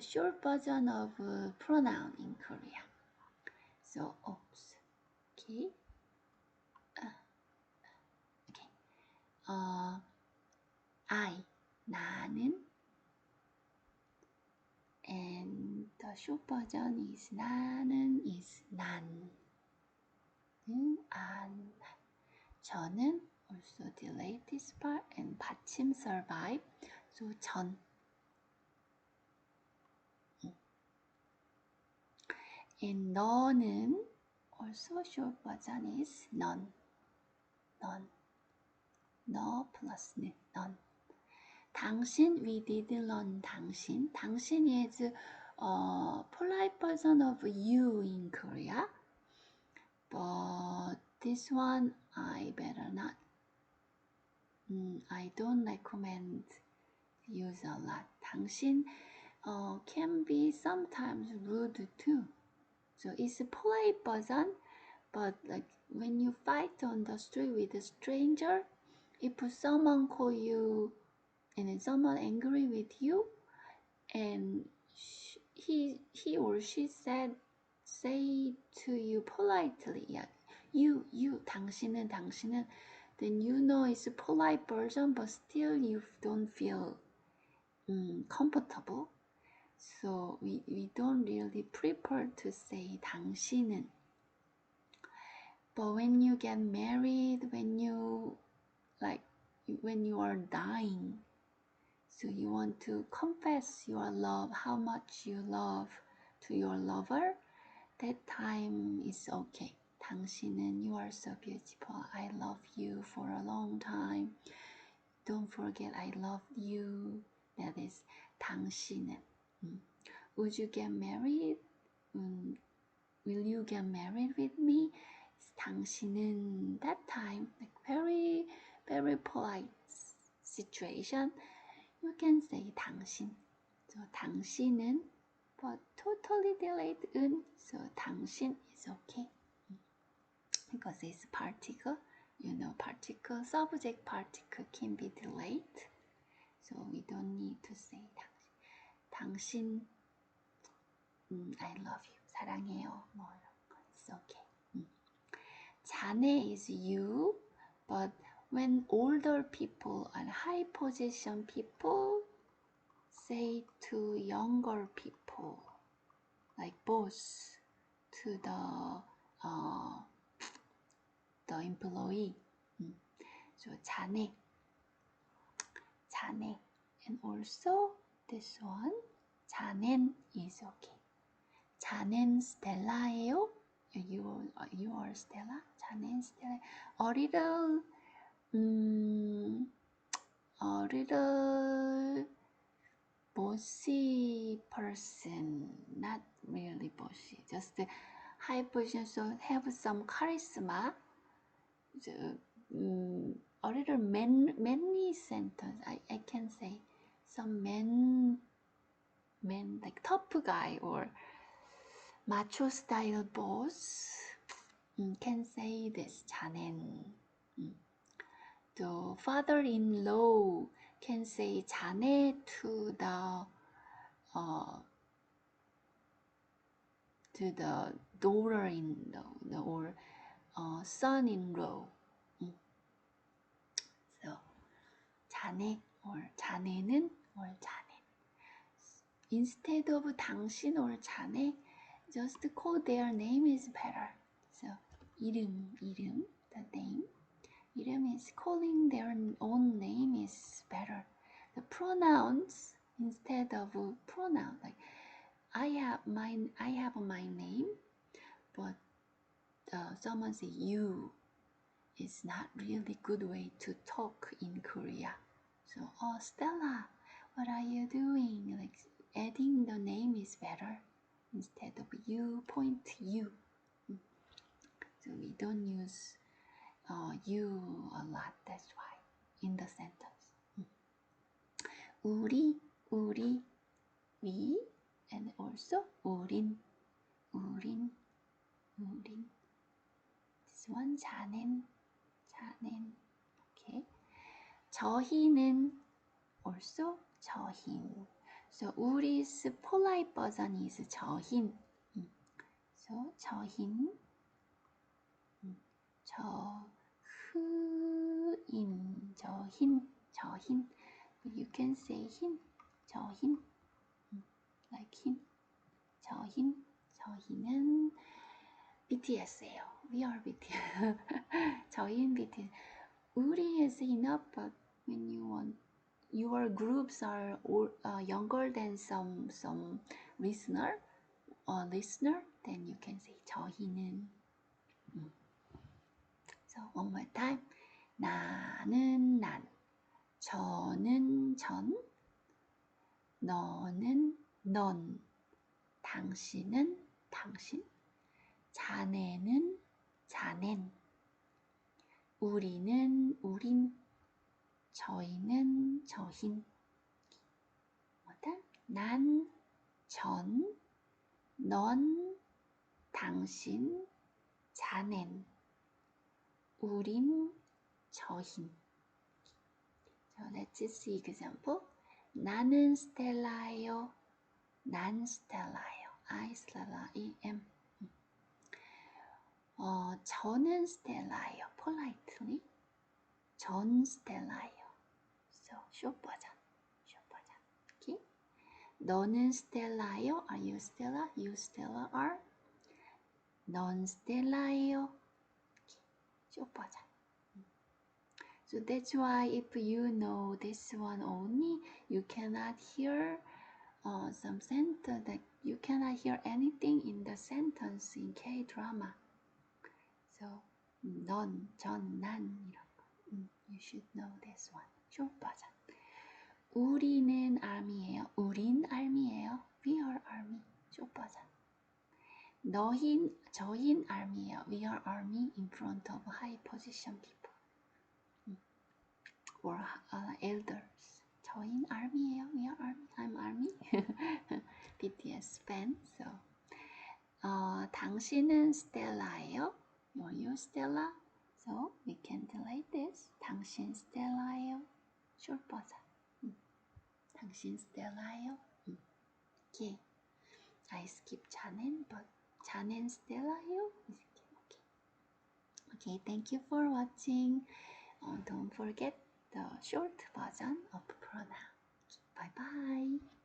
the short version of uh, pronoun in Korea. So, oops. Okay. Uh, okay. Uh, I, 나는. And the short version is 나는 is 난. 안. 저는 also the latest part and 받침 survive. So 전. And 너는 also short version is none. none. 너 plus none. 당신 we did learn 당신. 당신 is a polite version of you in Korea. But this one I better not. Mm, I don't recommend use a lot. 당신 uh, can be sometimes rude too. So it's a polite version, but like when you fight on the street with a stranger, if someone call you and then someone angry with you, and sh- he he or she said say to you politely, yeah, you you 당신은 당신은, then you know it's a polite version, but still you don't feel um, comfortable. So we, we don't really prefer to say 당신은. But when you get married, when you like when you are dying, so you want to confess your love, how much you love to your lover, that time is okay. 당신은 you are so beautiful. I love you for a long time. Don't forget I love you. That is 당신은. 음. Would you get married? 음, will you get married with me? 당신은 that time like very very polite situation. You can say 당신. So 당신은 but totally delayed 은 so 당신 is okay because it's particle. You know particle subject particle can be delayed. So we don't need to say 당신. 당신 음, I love you. 사랑해요. 뭐 이런 거. It's okay. 음. 자네 is you, but when older people and high position people say to younger people, like boss, to the uh, the employee. 음. So 자네, 자네, and also this one, 자넨 is okay. 자넨 스텔라예요? You, you are Stella? 자넨 스텔라. A little, um, a little bossy person. Not really bossy. Just high position, so have some charisma. So, um, a little man, manly sentence. I, I can say some man, man like tough guy or macho style boss mm, can say this 자넨. Mm. The father-in-law can say 자네 to the uh, to the daughter-in-law or uh, son-in-law. Mm. So 자네 or 자네는 or 자네. Instead of 당신 or 자네, just call their name is better. So 이름, 이름, the name. 이름 is calling their own name is better. The pronouns instead of pronoun, like I have my I have my name, but uh, someone say you is not really good way to talk in Korea. So oh Stella, what are you doing? Like adding the name is better instead of you point you. So we don't use uh, you a lot. That's why in the sentence. 우리, 우리, we, and also 우린, 우린, 우린. This one 자넨, 자넨. Okay. 저희는 also 저흰. So 우리's polite version is 저흰. 음. So 저흰. 음. 저흐인. 저흰. 저흰. But you can say 흰. 저흰. 음. Like 흰. 저흰. 저희는 BTS예요. We are BTS. 저희는 BTS. 우리 is enough, but when you want your groups are or, uh, younger than some some listener or listener, then you can say 저희는. 음. So one more time. 나는 난, 저는 전, 너는 넌, 당신은 당신, 자네는 자넨, 우리는 우린, 저희는 저흰. 뭐다? 난, 전, 넌, 당신, 자넨, 우린, 저흰. So let's see example. 나는 스텔라예요. 난 스텔라예요. I 스텔라 E M. 어, 저는 스텔라예요. politely. 전 스텔라예요. So short 버전. short 버전. Okay. 너는 스텔라예요. Are you Stella? You Stella are? 넌 스텔라예요. Okay. short 버전. So that's why if you know this one only, you cannot hear uh, some sentence that you cannot hear anything in the sentence in K drama. So 넌, 전, 난 이런 거. 음, you should know this one. 버전. 우리는 army예요. 우린 army예요. We are army. 버전. 너흰, 저흰 army예요. We are army in front of high position people. or uh, elders. 저희는 army예요. We are army. I'm army. BTS fan. So, 어, 당신은 스텔라예요. Are you Stella? So we can delete this. 당신 스텔라예요. 버전. 음. 당신 스텔라예요. 음. Okay. I skip 자넨, but 자넨 스텔라예요. Okay. Okay. Thank you for watching. Uh, don't forget the short version of pronoun. Bye bye.